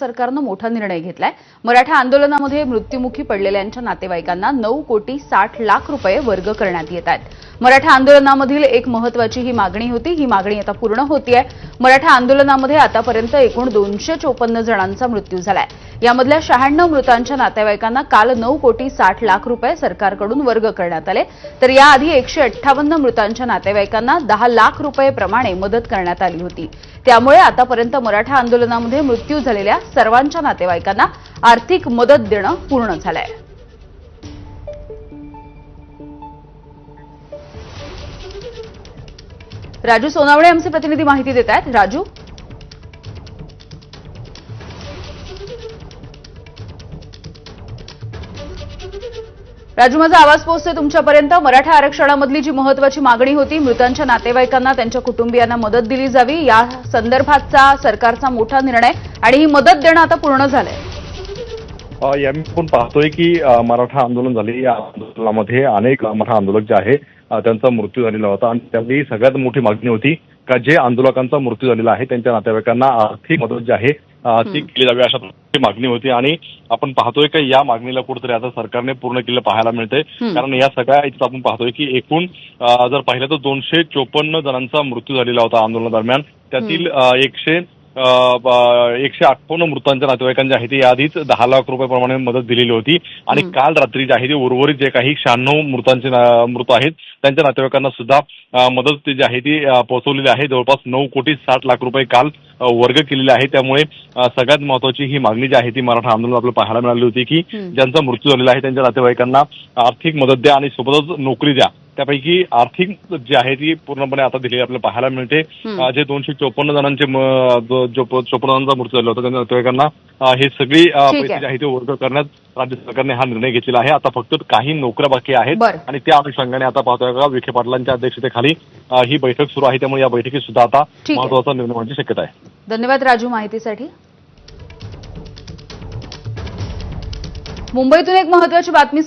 सरकारनं मोठा निर्णय घेतलाय. मराठा आंदोलनामध्ये मृत्युमुखी पडलेल्यांच्या नातेवाईकांना नऊ कोटी साठ लाख रुपये वर्ग करण्यात येत आहेत. मराठा आंदोलनामधील एक महत्वाची ही मागणी होती. ही मागणी आता पूर्ण होतीये. मराठा आंदोलनामध्ये आतापर्यंत एकूण दोनशे चोपन्न जणांचा मृत्यू झालाय. यामधल्या शहाण्णव मृतांच्या नातेवाईकांना काल नऊ कोटी साठ लाख रुपये सरकारकडून वर्ग करण्यात आले. तर याआधी एकशे अठ्ठावन्न मृतांच्या नातेवाईकांना दहा लाख रुपये प्रमाणे मदत करण्यात आली होती. त्यामुळे आतापर्यंत मराठा आंदोलनामध्ये मृत्यू झालेल्या सर्वांच्या नातेवाईकांना आर्थिक मदत देणं पूर्ण झालंय. राजू सोनावणे आमचे प्रतिनिधी माहिती देत आहेत. राजू? राजू माझा आवाज पोहोचते तुमच्यापर्यंत. मराठा आरक्षणामधली जी महत्वाची मागणी होती मृतांच्या नातेवाईकांना त्यांच्या कुटुंबियांना मदत दिली जावी या संदर्भातचा सरकारचा मोठा निर्णय आणि ही मदत देणं आता पूर्ण झालंय. मी यावेळी आपण पाहतोय की मराठा आंदोलन झाले. या आंदोलनामध्ये अनेक मराठा आंदोलक जे आहे त्यांचा मृत्यू झालेला होता आणि त्यावेळी सगळ्यात मोठी मागणी होती का जे आंदोलकांचा मृत्यू झालेला आहे त्यांच्या नातेवाईकांना आर्थिक मदत जी आहे ती केली जावी अशा प्रकारची मागणी होती आणि आपण पाहतोय की या मागणीला कुठेतरी आता सरकारने पूर्ण केलं पाहायला मिळतंय. हम्म. कारण या सगळ्या याच्यात आपण पाहतोय की एकूण जर पाहिलं तर दोनशे चोपन्न जणांचा मृत्यू झालेला होता आंदोलनादरम्यान. त्यातील एकशे एकशे अठ्ठावन्न मृतांच्या नातेवाईकांचे आहे ते याआधीच दहा लाख रुपये प्रमाणे मदत दिलेली होती. आणि. काल रात्री जे आहे ते उर्वरित जे काही शहाण्णव मृतांचे मृत आहेत त्यांच्या नातेवाईकांना सुद्धा मदत जी आहे ती पोहोचवलेली आहे. जवळपास नऊ कोटी साठ लाख रुपये काल वर्ग केलेले आहे त्यामुळे सगळ्यात महत्वाची ही मागणी जी आहे ती मराठा आंदोलन आपल्याला पाहायला मिळाली होती की. ज्यांचा मृत्यू झालेला आहे त्यांच्या नातेवाईकांना आर्थिक मदत द्या आणि सोबतच नोकरी द्या. त्यापैकी आर्थिक जी आहे ती पूर्णपणे आता दिलेली आपल्याला पाहायला मिळते. जे दोनशे चोपन्न जणांचे चोपन्न जणांचा मृत्यू झाला होता त्यांच्या नातेवाईकांना हे सगळी पैसे आहे. जे आहे ते वर्ग करण्यात राज्य सरकारने हा निर्णय घेतलेला आहे. आता फक्त काही नोकऱ्या बाकी आहेत. आणि त्या अनुषंगाने आता पाहतोय का विखे पाटलांच्या अध्यक्षतेखाली ही बैठक सुरू आहे. त्यामुळे या बैठकीत सुद्धा आता. महत्त्वाचा निर्णय होण्याची शक्यता आहे. धन्यवाद राजू माहितीसाठी. मुंबईतून एक महत्वाची बातमी